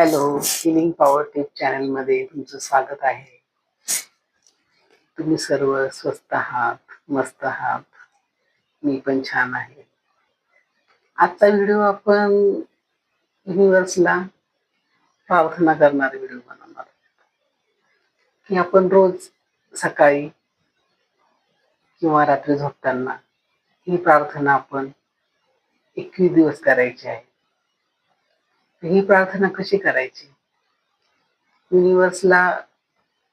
Hello healing power tip चॅनलमध्ये तुमचं स्वागत आहे. तुम्ही सर्व स्वस्त आहात मस्त आहात. मी पण छान आहे. आजचा व्हिडिओ आपण युनिवर्सला प्रार्थना करणार व्हिडिओ बनवणार आहोत. की आपण रोज सकाळी किंवा रात्री झोपताना ही प्रार्थना आपण एकवीस दिवस करायची आहे. ही प्रार्थना कशी करायची? युनिव्हर्सला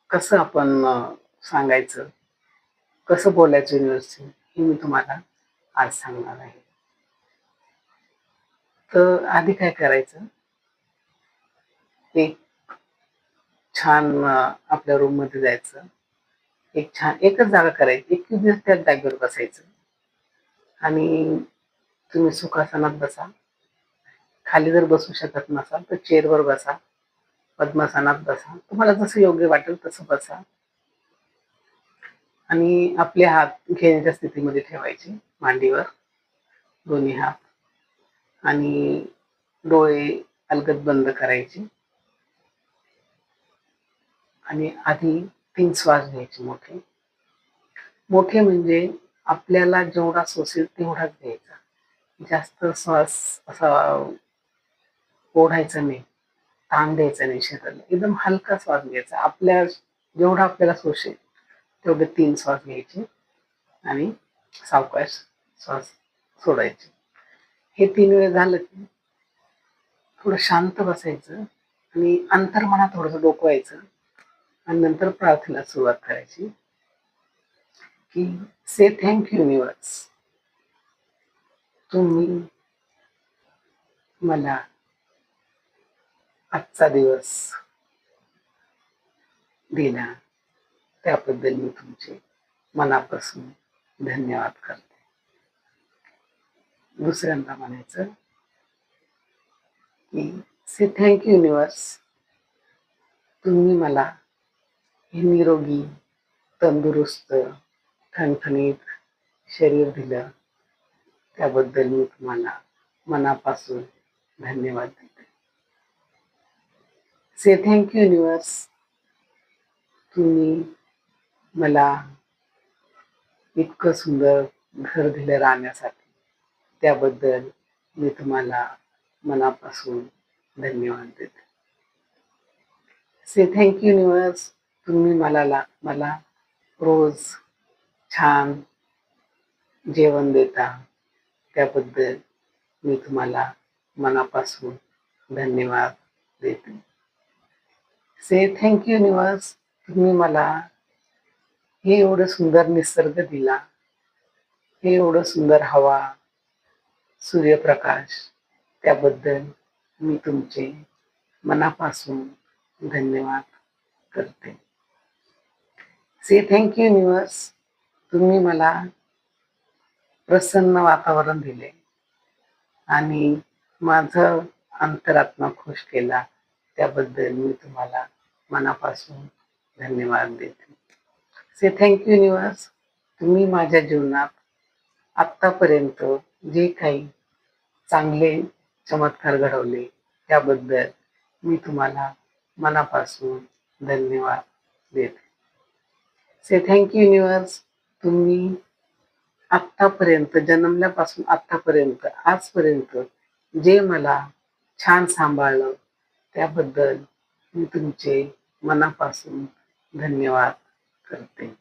कसं आपण सांगायचं? कसं बोलायचं युनिवर्सशी हे मी तुम्हाला आज सांगणार आहे. तर आधी काय करायचं? एक छान आपल्या रूममध्ये जायचं. एक छान एकच जागा करायची. एक दिवस त्याच जागेवर बसायचं. आणि तुम्ही सुखासनात बसा. खाली जर बसू शकत नसाल तर चेअरवर बसा पद्मासनात बसा. तुम्हाला जसं योग्य वाटेल तसं बसा. आणि आपले हात घेण्याच्या स्थितीमध्ये ठेवायचे मांडीवर. दोन्ही हात. आणि डोळे अलगद बंद करायचे. आणि आधी तीन श्वास घ्यायचे मोठे. मोठे म्हणजे आपल्याला जेवढा सोसेल तेवढाच घ्यायचा. जास्त श्वास असा ओढायचं नाही ताण द्यायचा नाही शरीराला. एकदम हलका श्वास घ्यायचा. आपल्या जेवढा आपल्याला सोसेल तेवढे तीन श्वास घ्यायचे आणि सावकाश श्वास सोडायचे. हे तीन वेळ झालं की थोडं शांत बसायचं आणि अंतर्मनात थोडंसं डोकवायचं आणि नंतर प्रार्थनेला सुरुवात करायची की से थँक युनिवर्स तुम्ही मला आजचा दिवस दिला त्याबद्दल मी तुमचे मनापासून धन्यवाद करते. दुसऱ्यांदा म्हणायचं की से थँक युनिवर्स तुम्ही मला हे निरोगी तंदुरुस्त ठणठणीत शरीर दिलं. त्याबद्दल मी तुम्हाला मनापासून धन्यवाद से थँक यू युनिवर्स तुम्ही मला इतकं सुंदर घर दिलं राहण्यासाठी. त्याबद्दल मी तुम्हाला मनापासून धन्यवाद देते. से थँक यू युनिवर्स तुम्ही मला ला मला रोज छान जेवण देता. त्याबद्दल मी तुम्हाला मनापासून धन्यवाद देते. से थँक्यू निवास युनिवर्स तुम्ही मला हे एवढं सुंदर निसर्ग दिला. हे एवढं सुंदर हवा सूर्यप्रकाश त्याबद्दल मी तुमचे मनापासून धन्यवाद करते. से थँक यू युनिवर्स तुम्ही मला प्रसन्न वातावरण दिले आणि माझं अंतरात्मा खुश केला. त्याबद्दल मी तुम्हाला मनापासून धन्यवाद देते. से थँक यू युनिवर्स तुम्ही माझ्या जीवनात आत्तापर्यंत जे काही चांगले चमत्कार घडवले त्याबद्दल मी तुम्हाला मनापासून धन्यवाद देते. से थँक यू युनिवर्स तुम्ही आत्तापर्यंत जन्मल्यापासून आत्तापर्यंत आजपर्यंत जे मला छान सांभाळलं त्याबद्दल मी तुमचे मनापासून धन्यवाद करते.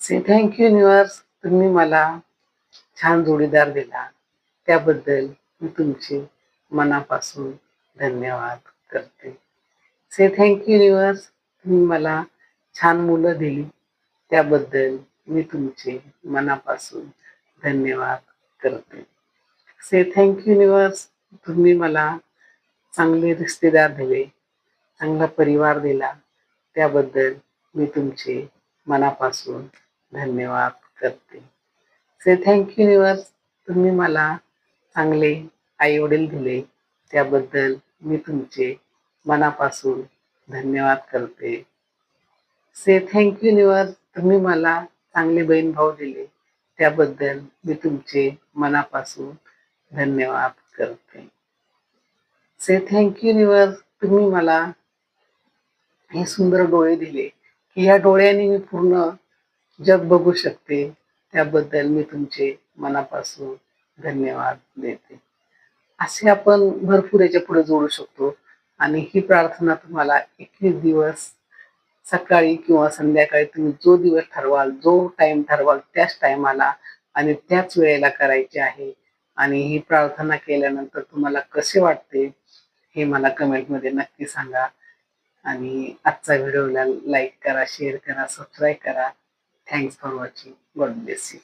से थँक यू युनिवर्स तुम्ही मला छान जोडीदार दिला. त्याबद्दल मी तुमचे मनापासून धन्यवाद करते. से थँक यू युनिवर्स तुम्ही मला छान मुलं दिली. त्याबद्दल मी तुमचे मनापासून धन्यवाद करते. से थँक यू युनिवर्स तुम्ही मला चांगले रिश्तेदार दिले चांगला परिवार दिला त्याबद्दल मी तुमचे मनापासून धन्यवाद करते. से थँक यू युनिवर्स तुम्ही मला चांगले आई वडील दिले त्याबद्दल मी तुमचे मनापासून धन्यवाद करते. से थँक यू युनिवर्स तुम्ही मला चांगले बहीण भाऊ दिले त्याबद्दल मी तुमचे मनापासून धन्यवाद करते. से थँक यू युनिवर्स तुम्ही मला हे सुंदर डोळे दिले. की या डोळ्यांनी मी पूर्ण जग बघू शकते. त्याबद्दल मी तुमचे मनापासून धन्यवाद देते. असे आपण भरपूर याच्यापुढे जोडू शकतो. आणि ही प्रार्थना तुम्हाला एकवीस दिवस सकाळी किंवा संध्याकाळी तुम्ही जो दिवस ठरवाल जो टाइम ठरवाल त्याच टायमाला आणि त्याच वेळेला करायची आहे. आणि ही प्रार्थना केल्यानंतर तुम्हाला कसे वाटते? हे मला कमेंटमध्ये नक्की सांगा. आणि आजचा व्हिडिओला लाईक करा शेअर करा सबस्क्राईब करा. Thanks for watching God bless you